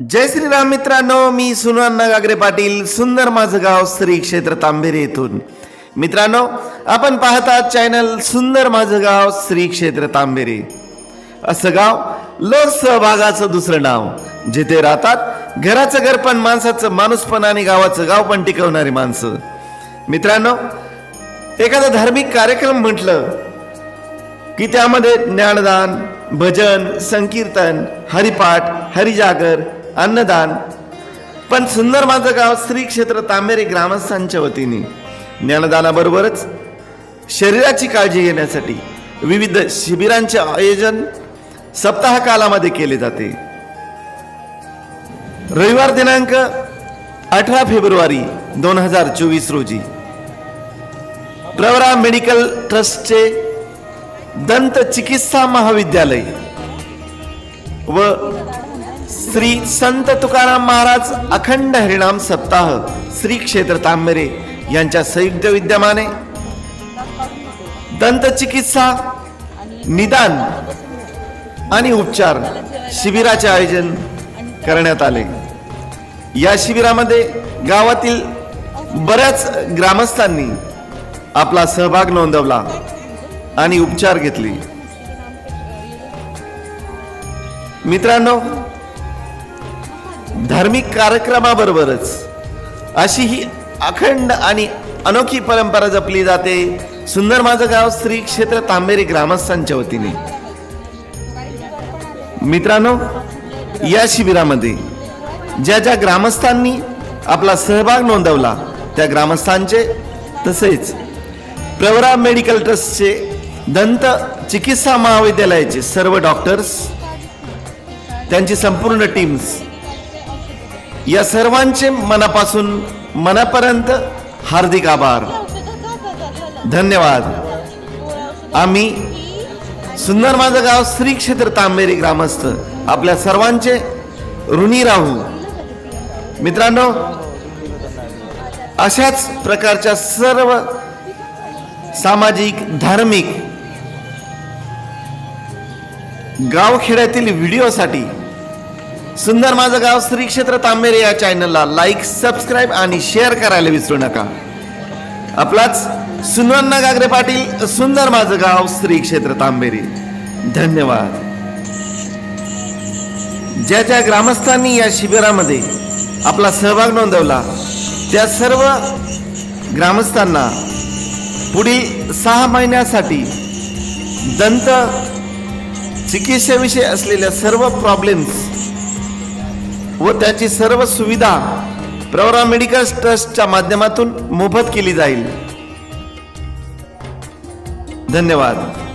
जय श्रीराम मित्रांनो मी सुनअण्णा गागरे पाटील सुंदर माझं गाव श्री क्षेत्र तांबेरे येथून. मित्रांनो आपण पाहतात चॅनल सुंदर माझं गाव श्री क्षेत्र तांबेरे. असं गाव लोकसहभागाचं दुसरं नाव. जिथे राहतात घराचं घर पण माणसाचं माणूसपण आणि गावाचं गाव पण टिकवणारी माणसं. मित्रांनो एखादा धार्मिक कार्यक्रम म्हटलं की त्यामध्ये ज्ञानदान भजन संकीर्तन हरिपाठ हरिजागर अन्नदान. पण सुंदर माझं गाव श्री क्षेत्र तांबेरे ग्रामस्थांच्या वतीने. ज्ञानदानाबरोबरच शरीराची काळजी घेण्यासाठी विविध शिबिरांचे आयोजन सप्ताह कालामध्ये केले जाते. रविवार दिनांक अठरा फेब्रुवारी दोन हजार चोवीस रोजी. प्रवरा मेडिकल ट्रस्टचे दंत चिकित्सा महाविद्यालय व श्री संत तुकाराम महाराज अखंड हरिणाम सप्ताह श्री क्षेत्र तांबेरे यांच्या संयुक्त विद्यमाने दंत चिकित्सा निदान आणि उपचार शिबिराचे आयोजन करण्यात आले. या शिबिरामध्ये गावातील बऱ्याच ग्रामस्थांनी आपला सहभाग नोंदवला आणि उपचार घेतले. मित्रांनो धार्मिक कार्यक्रमाबरोबरच अशी ही अखंड आणि अनोखी परंपरा जपली जाते. सुंदर माझं गाव श्री क्षेत्र तांबेरी ग्रामस्थांच्या वतीने. मित्रांनो या शिबिरामध्ये ज्या ज्या ग्रामस्थांनी आपला सहभाग नोंदवला त्या ग्रामस्थांचे तसेच प्रवरा मेडिकल ट्रस्टचे दंत चिकित्सा महाविद्यालयाचे सर्व डॉक्टर्स त्यांची संपूर्ण टीम्स या सर्वांचे मनापासून मनापर्यंत हार्दिक आभार. धन्यवाद. आम्ही सुंदर माझं गाव श्री क्षेत्र तांबेरी ग्रामस्थ आपल्या सर्वांचे ऋणी राहू. मित्रांनो अशाच प्रकारच्या सर्व सामाजिक धार्मिक गावखेड्यातील व्हिडिओसाठी सुंदर माझं गाव श्री क्षेत्र तांबेरे या चॅनलला लाईक सबस्क्राईब आणि शेअर करायला विसरू नका. आपलाच सुनवन्ना गागरे पाटील सुंदर माझं गाव श्री क्षेत्र तांबेरे. धन्यवाद. ज्या ज्या ग्रामस्थांनी या शिबिरामध्ये आपला सहभाग नोंदवला त्या सर्व ग्रामस्थांना पुढील सहा महिन्यासाठी दंत चिकित्सेविषयी असलेल्या सर्व प्रॉब्लेम्स व त्याची सर्व सुविधा प्रवरा मेडिकल ट्रस्टच्या माध्यमातून मोफत केली जाईल. धन्यवाद.